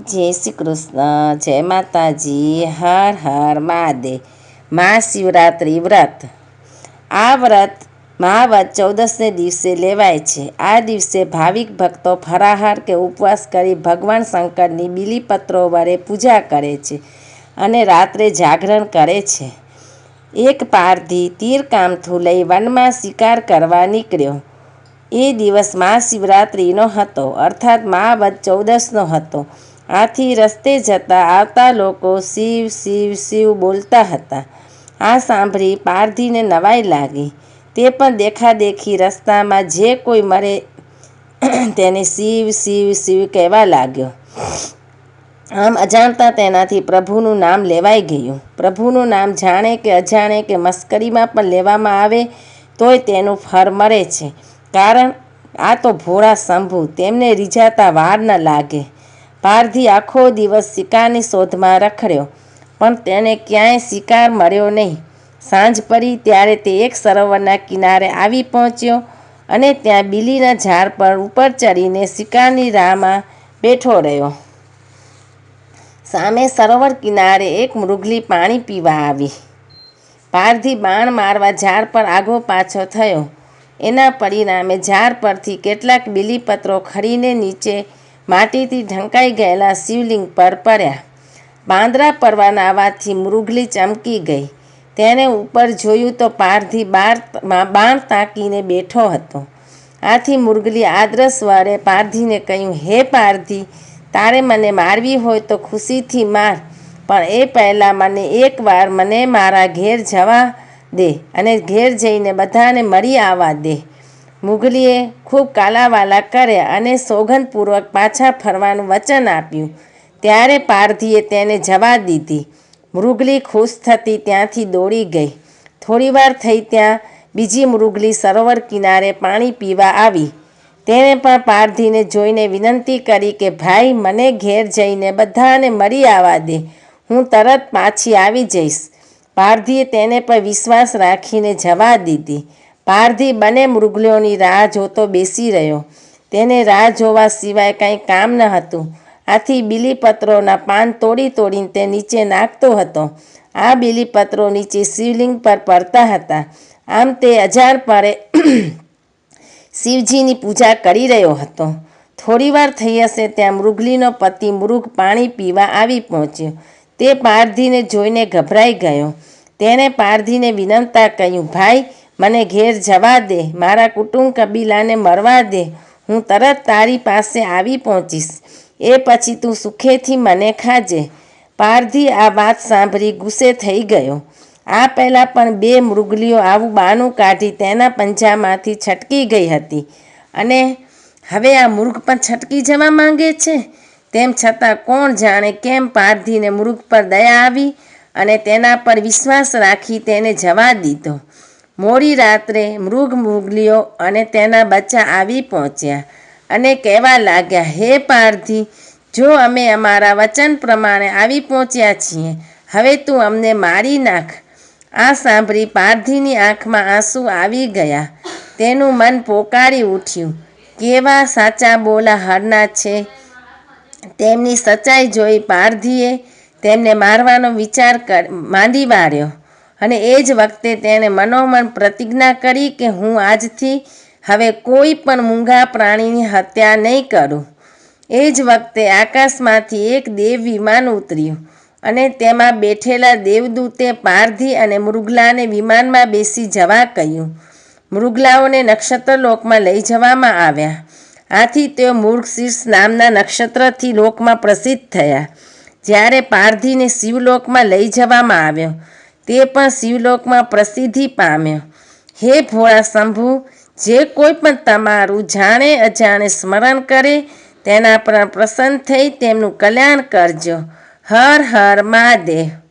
જય શ્રી કૃષ્ણ, જય માતાજી, હર હર મહાદેવ. મહાશિવરાત્રિ વ્રત. આ વ્રત મહાવત ચૌદસને દિવસે લેવાય છે. આ દિવસે ભાવિક ભક્તો ફરાહાર કે ઉપવાસ કરી ભગવાન શંકરની બિલીપત્રો વડે પૂજા કરે છે અને રાત્રે જાગરણ કરે છે. એક પારધી તીરકામથું લઈ વનમાં શિકાર કરવા નીકળ્યો. એ દિવસ મહાશિવરાત્રિનો હતો, અર્થાત મહાવત ચૌદસનો હતો. આથી રસ્તે જતા આવતા લોકો શિવ શિવ શિવ બોલતા હતા. આ સાંભળી પારધીને નવાઈ લાગી. તે પણ દેખાદેખી રસ્તામાં જે કોઈ મરે તેને શિવ શિવ શિવ કહેવા લાગ્યો. આમ અજાણતા તેનાથી પ્રભુનું નામ લેવાઈ ગયું. પ્રભુનું નામ જાણે કે અજાણે કે મસ્કરીમાં પણ લેવામાં આવે તોય તેનું ફળ મળે છે. કારણ આ તો ભોળા શંભુ, તેમને રીઝાતા વાર ન લાગે. પારધી આખો દિવસ શિકારની શોધમાં રખડ્યો, પણ તેને ક્યાંય શિકાર મળ્યો નહીં. સાંજ પડી ત્યારે તે એક સરોવરના કિનારે આવી પહોંચ્યો અને ત્યાં બીલીના ઝાડ પર ઉપર ચડીને શિકારની રાહમાં બેઠો રહ્યો. સામે સરોવર કિનારે એક મૃગલી પાણી પીવા આવી. પારધી બાણ મારવા ઝાડ પર આગો પાછો થયો. એના પરિણામે ઝાડ પરથી કેટલાક બીલીપત્રો ખરીને નીચે માટીથી ઢંકાઈ ગયેલા શિવલિંગ પર પડ્યા. બાંદરા પડવાના અવાજથી મૃગલી ચમકી ગઈ. તેણે ઉપર જોયું તો પારધી બાર બાણ તાકીને બેઠો હતો. આથી મુરગલી આદરસ સ્વરે પારધીને કહ્યું, હે પારધી, તારે મને મારવી હોય તો ખુશીથી માર, પણ એ પહેલાં મને એકવાર મને મારા ઘેર જવા દે અને ઘેર જઈને બધાને મળી આવવા દે. મુગલીએ ખૂબ કાલાવાલા કર્યા અને સોગંદપૂર્વક પાછા ફરવાનું વચન આપ્યું. ત્યારે પારધીએ તેને જવા દીધી. મૃગલી ખુશ થતી ત્યાંથી દોડી ગઈ. થોડીવાર થઈ ત્યાં બીજી મૃગલી સરોવર કિનારે પાણી પીવા આવી. તેણે પણ પારધીને જોઈને વિનંતી કરી કે, ભાઈ, મને ઘેર જઈને બધાને મરી આવવા દે. હું તરત પાછી આવી જઈશ. પારધીએ તેને પર વિશ્વાસ રાખીને જવા દીધી. પારધી બંને મૃગલીઓની રાહ જોતો બેસી રહ્યો. તેને રાહ જોવા સિવાય કંઈ કામ ન હતું. આથી બીલીપત્રોના પાન તોડી તોડીને તે નીચે નાખતો હતો. આ બીલીપત્રો નીચે શિવલિંગ પર પડતા હતા. આમ તે અજાણપણે શિવજીની પૂજા કરી રહ્યો હતો. થોડીવાર થઈ હશે ત્યાં મૃગલીનો પતિ મૃગ પાણી પીવા આવી પહોંચ્યો. તે પારધીને જોઈને ગભરાઈ ગયો. તેણે પારધીને વિનંતા કહ્યું, ભાઈ મને ઘેર જવા દે. મારા કુટુંબ કબીલાને મરવા દે. હું તરત તારી પાસે આવી પહોંચીશ. એ પછી તું સુખેથી મને ખાજે. પારધી આ વાત સાંભળી ગુસ્સે થઈ ગયો. આ પહેલાં પણ બે મૃગલીઓ આવું બાનું કાઢી તેના પંજામાંથી છટકી ગઈ હતી. અને હવે આ મૃગ પણ છટકી જવા માંગે છે? તેમ છતાં કોણ જાણે કેમ પારધીને મૃગ પર દયા આવી અને તેના પર વિશ્વાસ રાખી તેને જવા દીધો. મોડી રાત્રે મૃગ મુગલીઓ અને તેના બચ્ચા આવી પહોંચ્યા અને કહેવા લાગ્યા, હે પારધી, જો અમે અમારા વચન પ્રમાણે આવી પહોંચ્યા છીએ, હવે તું અમને મારી નાખ. આ સાંભળી પારધીની આંખમાં આંસુ આવી ગયા. તેનું મન પોકારી ઉઠ્યું. કેવા સાચા બોલા હરના છે, તેમની સચ્ચાઈ જોઈ પારધીએ તેમને મારવાનો વિચાર કર, માંડી વાળ્યો. અને એ જ વખતે તેણે મનોમન પ્રતિજ્ઞા કરી કે હું આજથી હવે કોઈ પણ મૂંગા પ્રાણીની હત્યા નહીં કરું. એ જ વખતે આકાશમાંથી એક દેવ વિમાન ઉતર્યું અને તેમાં બેઠેલા દેવદૂતે પારધી અને મૃગલાને વિમાનમાં બેસી જવા કહ્યું. મૃગલાઓને નક્ષત્રલોકમાં લઈ જવામાં આવ્યા. આથી તેઓ મૃગશીર્ષ નામના નક્ષત્રથી લોકમાં પ્રસિદ્ધ થયા. જ્યારે પારધીને શિવલોકમાં લઈ જવામાં આવ્યો. તે પણ શિવલોકમાં પ્રસિદ્ધિ પામ્યો. હે ભોળા શંભુ, જે કોઈ પણ તમારું જાણે અજાણે સ્મરણ કરે, તેના પર પ્રસન્ન થઈ તેમનું કલ્યાણ કરજો. હર હર મહાદેવ.